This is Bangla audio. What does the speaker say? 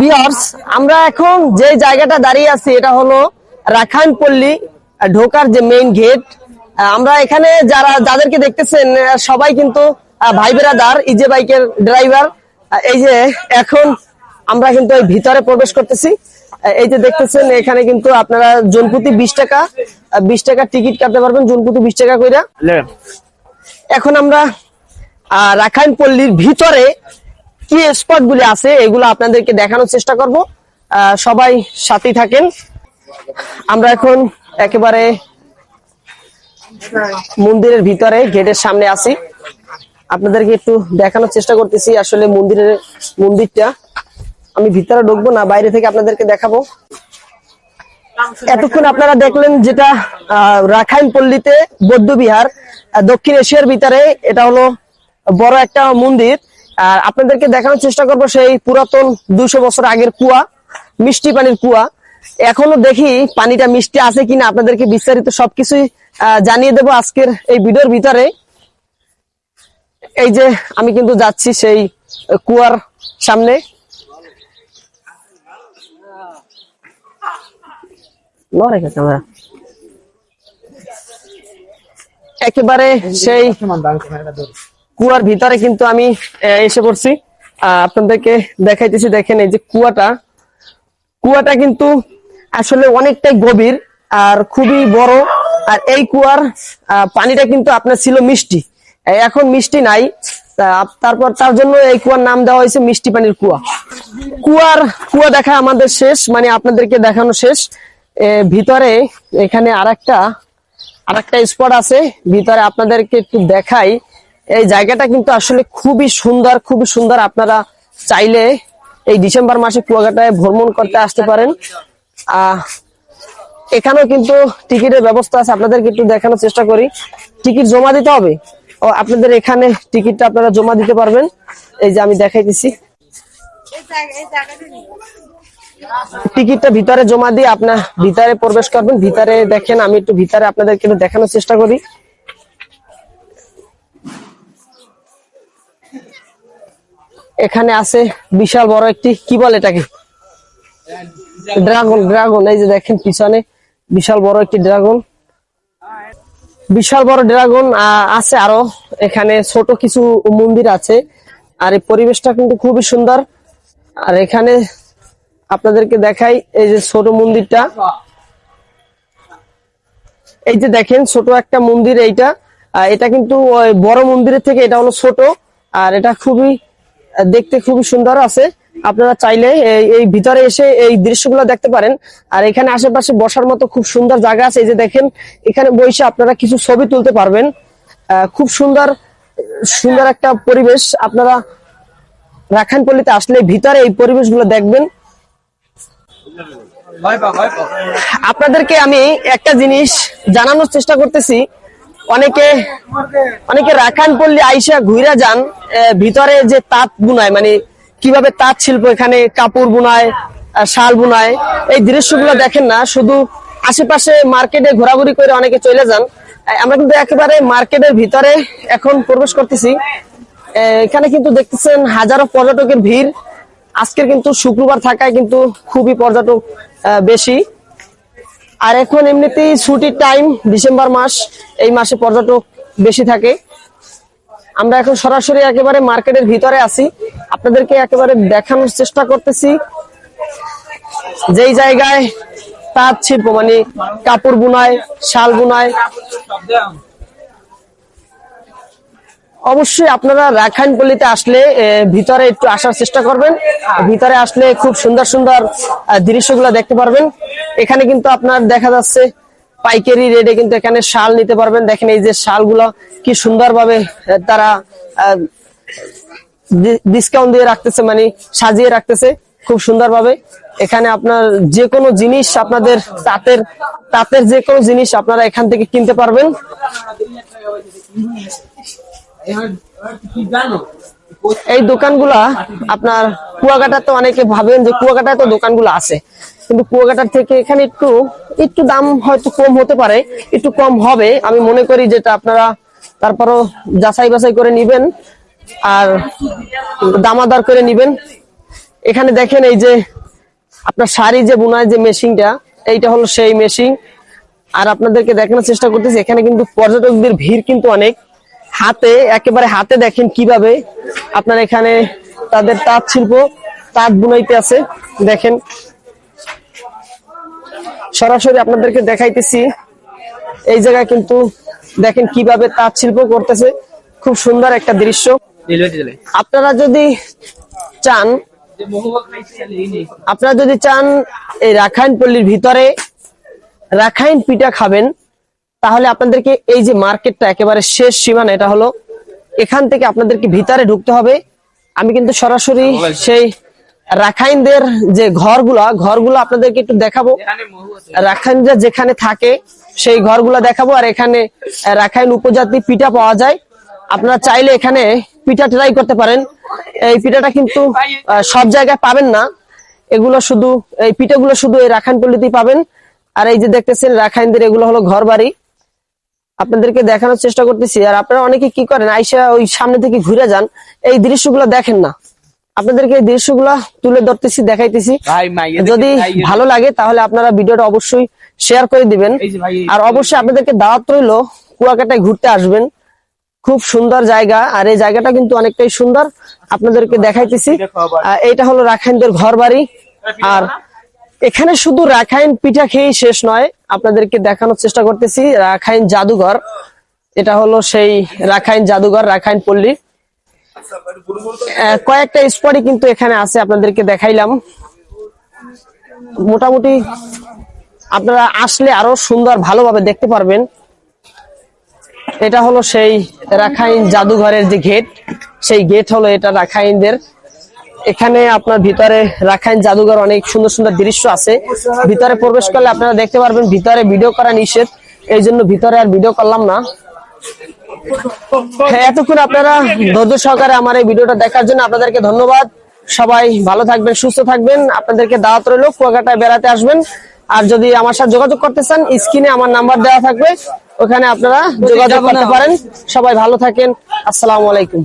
বিয়ার্স আমরা এখন যে জায়গাটা দাঁড়িয়ে আছি এটা হলো রাখাইন পল্লী ঢোকার যে মেইন গেট আমরা এখানে যারা যাদেরকে দেখতেছেন সবাই কিন্তু ভাই বেরাদার ইজে বাইকের ড্রাইভার এই যে এখন আমরা কিন্তু এই ভিতরে প্রবেশ করতেছি। এই যে দেখতেছেন এখানে কিন্তু আপনারা জনপ্রতি বিশ টাকা বিশ টাকা টিকিট কাটতে পারবেন জনপ্রতি বিশ টাকা কইরা। এখন আমরা আহ, রাখাইন পল্লীর ভিতরে কি স্পট গুলি আছে, এগুলো আপনাদেরকে দেখানোর চেষ্টা করব। সবাই সাথে থাকেন। আমরা এখন একেবারে মন্দিরের ভিতরে, গেটের সামনে আছি। আপনাদেরকে একটু দেখানোর চেষ্টা করতেছি আসলে মন্দিরের মন্দিরটা। আমি ভিতরে ঢুকবো না, বাইরে থেকে আপনাদেরকে দেখাবো। এতক্ষণ আপনারা দেখলেন যেটা রাখাইন পল্লীতে বৌদ্ধ বিহার দক্ষিণ এশিয়ার ভিতরে, এটা হলো বড় একটা মন্দির। আর আপনাদেরকে দেখানোর চেষ্টা করব সেই পুরাতন দুশো বছর আগের কুয়া, মিষ্টি পানির কুয়া। এখনও দেখি পানিটা মিষ্টি আছে কিনা আপনাদেরকে বিস্তারিত সবকিছুই জানিয়ে দেব আজকের এই ভিডিওর ভিতরে। এই যে আমি কিন্তু যাচ্ছি সেই কুয়ার সামনে। একেবারে সেই কুয়ার ভিতরে কিন্তু আমি এসে পড়ছি। আপনাদেরকে দেখাইতেছি, দেখেন এই যে কুয়াটা। কুয়াটা কিন্তু আসলে অনেকটাই গভীর আর খুবই বড়। আর এই কুয়ার পানিটা কিন্তু আপনার ছিল মিষ্টি। এখন মিষ্টি নাই। তারপর তার জন্য এই কুয়ার নাম দেওয়া হয়েছে মিষ্টি পানির কুয়া। কুয়ার, কুয়া দেখা আমাদের শেষ মানে আপনাদেরকে দেখানো শেষ। ভিতরে এখানে আরেকটা আরেকটা স্পট আছে। ভিতরে আপনাদেরকে একটু দেখাই। এই জায়গাটা কিন্তু আসলে খুবই সুন্দর খুবই সুন্দর। আপনারা চাইলে এই ডিসেম্বর মাসে কুয়াকাটায় ভ্রমণ করতে আসতে পারেন। আহ, এখানেও কিন্তু টিকিটের ব্যবস্থা আছে, আপনাদেরকে একটু দেখানোর চেষ্টা করি। টিকিট জমা দিতে হবে? ও, আপনাদের এখানে টিকিটটা আপনারা জমা দিতে পারবেন। এই যে আমি দেখাই দেখাইতেছি। টিকিটটা ভিতরে জমা দিয়ে আপনার ভিতরে প্রবেশ করবেন। ভিতরে দেখেন, আমি একটু ভিতরে আপনাদেরকে একটু দেখানোর চেষ্টা করি। এখানে আছে বিশাল বড় একটি, কি বলে এটাকে? ড্রাগন ড্রাগন, এই যে দেখেন পিছনে, বিশাল বড় একটি ড্রাগন। বিশাল বড় ড্রাগন আছে আরও। এখানে ছোট কিছু মন্দির আছে, আর এই পরিবেশটা কিন্তু খুবই সুন্দর। আর এখানে আপনাদেরকে দেখাই এই যে ছোট মন্দিরটা। এই যে দেখেন, ছোট একটা মন্দির এইটা। এটা কিন্তু বড় মন্দিরের থেকে এটা হলো ছোট, আর এটা খুবই দেখতে খুবই সুন্দর আছে। আপনারা চাইলে এই- ভিতরে এসে এই দৃশ্যগুলো দেখতে পারেন। আর এখানে আশেপাশে বসার মতো খুব সুন্দর জায়গা আছে। এই যে দেখেন, এখানে বসে আপনারা কিছু ছবি তুলতে পারবেন। খুব সুন্দর সুন্দর একটা পরিবেশ আপনারা রাখানপল্লিতে আসলে ভিতরে এই পরিবেশগুলো দেখবেন। আপনাদেরকে আমি একটা জিনিস জানানোর চেষ্টা করতেছি। অনেকে অনেকে রাখান পল্লী আইসা ঘুরা যান ভিতরে যে তাঁত বুনায় মানে কীভাবে তাঁত শিল্প এখানে, কাপড় বুনায় শাল বুনায়, এই দৃশ্যগুলো দেখেন না, শুধু আশেপাশে মার্কেটে ঘোরাঘুরি করে অনেকে চলে যান। আমরা কিন্তু একেবারে মার্কেটের ভিতরে এখন প্রবেশ করতেছি। এখানে কিন্তু দেখতেছেন হাজারো পর্যটকের ভিড়। আজকের কিন্তু শুক্রবার থাকায় কিন্তু খুবই পর্যটক বেশি। আর এখন এমনিতেই ছুটির টাইম ডিসেম্বর মাস, এই মাসে পর্যটক বেশি থাকে। আমরা এখন সরাসরি একেবারে মার্কেটের ভিতরে আছি। আপনাদেরকে একেবারে দেখানোর চেষ্টা করতেছি। যেই জায়গায় তাঁত শিল্প মানে কাপড় বুনায়, শাল বুনায়, অবশ্যই আপনারা রাখাইন পল্লীতে আসলে ভিতরে একটু আসার চেষ্টা করবেন। ভিতরে আসলে খুব সুন্দর সুন্দর দৃশ্যগুলো দেখতে পারবেন। এখানে কিন্তু আপনার দেখা যাচ্ছে পাইকারি রেটে কিন্তু এখানে শাল নিতে পারবেন। দেখেন এই যে শালগুলো কি সুন্দরভাবে তারা ডিসকাউন্ট দিয়ে রাখতেছে মানে সাজিয়ে রাখতেছে খুব সুন্দরভাবে। এখানে আপনার যে কোনো জিনিস আপনাদের তাঁতের তাঁতের যে কোনো জিনিস আপনারা এখান থেকে কিনতে পারবেন। এই দোকানগুলা আপনার কুয়াকাটা তো অনেকে ভাবেন যে কুয়াকাটায় তো দোকানগুলো আছে। কিন্তু কুয়াকাটার থেকে এখানে একটু একটু দাম হয়তো কম হতে পারে, একটু কম হবে। আমি মনে করি যেটা আপনারা তারপরও যাচাই বাছাই করে নিবেন আর দামাদার করে নিবেন। এখানে দেখেন এই যে আপনার শাড়ি যে বোনায় যে মেশিনটা, এইটা হলো সেই মেশিন। আর আপনাদেরকে দেখানোর চেষ্টা করতেছি, এখানে কিন্তু পর্যটকদের ভিড় কিন্তু অনেক। হাতে, একেবারে হাতে দেখেন কীভাবে আপনার এখানে তাদের তাঁত শিল্প, তাঁত বুনাইতে আছে। দেখেন সরাসরি আপনাদেরকে দেখাইতেছি। এই জায়গায় কিন্তু দেখেন কীভাবে তাঁত শিল্প করতেছে। খুব সুন্দর একটা দৃশ্য। আপনারা যদি চান আপনারা যদি চান এই রাখাইন পল্লীর ভিতরে রাখাইন পিঠা খাবেন তাহলে আপনাদেরকে এই যে মার্কেটটা একেবারে শেষ সীমানা এটা হলো এখান থেকে আপনাদেরকে ভিতরে ঢুকতে হবে। আমি কিন্তু সরাসরি সেই রাখাইনদের যে ঘরগুলা ঘরগুলো আপনাদেরকে একটু দেখাবো। রাখাইনরা যেখানে থাকে সেই ঘরগুলা দেখাবো আর এখানে রাখাইন উপজাতি পিঠা পাওয়া যায়। আপনারা চাইলে এখানে পিঠা ট্রাই করতে পারেন। এই পিঠাটা কিন্তু সব জায়গায় পাবেন না। এগুলো শুধু এই পিঠাগুলো শুধু এই রাখাইন পল্লীতেই পাবেন। আর এই যে দেখতেছেন রাখাইনদের এগুলো হলো ঘর বাড়ি আপনাদেরকে দেখানোর চেষ্টা করতেছি। আর আপনারা অনেকে কি করেন আইসা ওই সামনে থেকে ঘুরে যান। এই দৃশ্যগুলো দেখেন না। আপনাদেরকে এই দৃশ্যগুলো তুলে ধরতেছি দেখাইতেছি। যদি ভালো লাগে তাহলে আপনারা ভিডিওটা অবশ্যই শেয়ার করে দিবেন। আর অবশ্যই আপনাদেরকে দাওয়াত রইল কুয়াকাটায় ঘুরতে আসবেন। খুব সুন্দর জায়গা আর এই জায়গাটা কিন্তু অনেকটাই সুন্দর। আপনাদেরকে দেখাইতেছি। এটা হলো রাখাইনদের ঘর বাড়ি আর এখানে শুধু রাখাইন পিঠা খেয়েই শেষ নয় আপনাদেরকে দেখানোর চেষ্টা করতেছি। রাখাইন জাদুঘর এটা হলো সেই রাখাইন জাদুঘর রাখাইন পল্লী। কয়েকটা স্পটই কিন্তু এখানে আছে, আপনাদেরকে দেখাইলাম। মোটামুটি আপনারা আসলে আরও সুন্দর ভালোভাবে দেখতে পারবেন। এটা হলো সেই রাখাইন জাদুঘরের যে গেট, সেই গেট হলো এটা রাখাইনদের। এখানে আপনার ভিতরে রাখাইন জাদুঘর অনেক সুন্দর সুন্দর দৃশ্য আছে। ভিতরে প্রবেশ করলে আপনারা দেখতে পারবেন, ভিতরে ভিডিও করা নিষেধ। এই জন্য ভিতরে আর ভিডিও করলাম না। হ্যাঁ এতক্ষণ আপনারা ধৈর্য সহকারে আমার এই ভিডিওটা দেখার জন্য আপনাদেরকে ধন্যবাদ। সবাই ভালো থাকবেন, সুস্থ থাকবেন। আপনাদেরকে দাওয়াত রইল, কুয়াকাটায় বেড়াতে আসবেন। আর যদি আমার সাথে যোগাযোগ করতে চান, স্ক্রিনে আমার নাম্বার দেওয়া থাকবে। ওখানে আপনারা যোগাযোগ করতে পারেন। সবাই ভালো থাকেন। আসসালামু আলাইকুম।